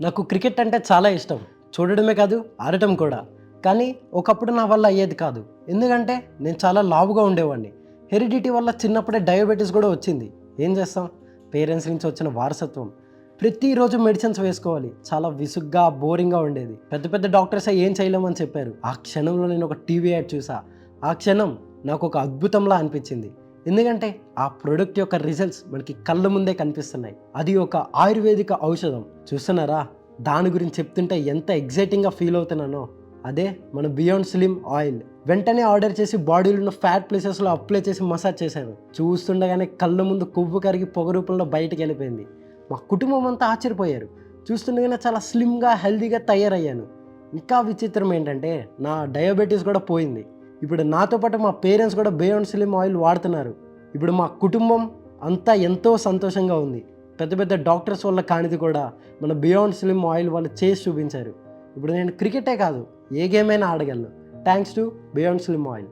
నాకు క్రికెట్ అంటే చాలా ఇష్టం. చూడడమే కాదు ఆడటం కూడా. కానీ ఒకప్పుడు నా వల్ల అయ్యేది కాదు. ఎందుకంటే నేను చాలా లావుగా ఉండేవాడిని. హెరిడిటీ వల్ల చిన్నప్పుడే డయాబెటీస్ కూడా వచ్చింది. ఏం చేస్తాం? పేరెంట్స్ నుంచి వచ్చిన వారసత్వం. ప్రతిరోజు మెడిసిన్స్ వేసుకోవాలి. చాలా విసుగ్గా బోరింగ్గా ఉండేది. పెద్ద పెద్ద డాక్టర్స్ ఏం చేయలేమని చెప్పారు. ఆ క్షణంలో నేను ఒక టీవీ యాడ్ చూసా. ఆ క్షణం నాకు ఒక అద్భుతంలా అనిపించింది. ఎందుకంటే ఆ ప్రోడక్ట్ యొక్క రిజల్ట్స్ మనకి కళ్ళ ముందే కనిపిస్తున్నాయి. అది ఒక ఆయుర్వేదిక ఔషధం. చూస్తున్నారా? దాని గురించి చెప్తుంటే ఎంత ఎగ్జైటింగ్గా ఫీల్ అవుతున్నానో. అదే మన బియాండ్ స్లిమ్ ఆయిల్ వెంటనే ఆర్డర్ చేసి బాడీలో ఉన్న ఫ్యాట్ ప్లేసెస్లో అప్లై చేసి మసాజ్ చేశాను చూస్తుండగానే కళ్ళ ముందు కొవ్వు కరిగి పొగ రూపంలో బయటకు వెళ్ళిపోయింది. మా కుటుంబం అంతా ఆశ్చర్యపోయారు. చూస్తుండగానే చాలా స్లిమ్గా హెల్దీగా తయారయ్యాను. ఇంకా విచిత్రం ఏంటంటే నా డయాబెటీస్ కూడా పోయింది. ఇప్పుడు నాతో పాటు మా పేరెంట్స్ కూడా బేయోన్ సిలిమ్ ఆయిల్ వాడుతున్నారు. ఇప్పుడు మా కుటుంబం అంతా ఎంతో సంతోషంగా ఉంది. పెద్ద పెద్ద డాక్టర్స్ వల్ల కానిది కూడా మన బియాండ్ స్లిమ్ ఆయిల్ వాళ్ళు చేసి చూపించారు. ఇప్పుడు నేను క్రికెటే కాదు ఏ గేమ్ అయినా ఆడగలను. Thanks to beyond slim oil.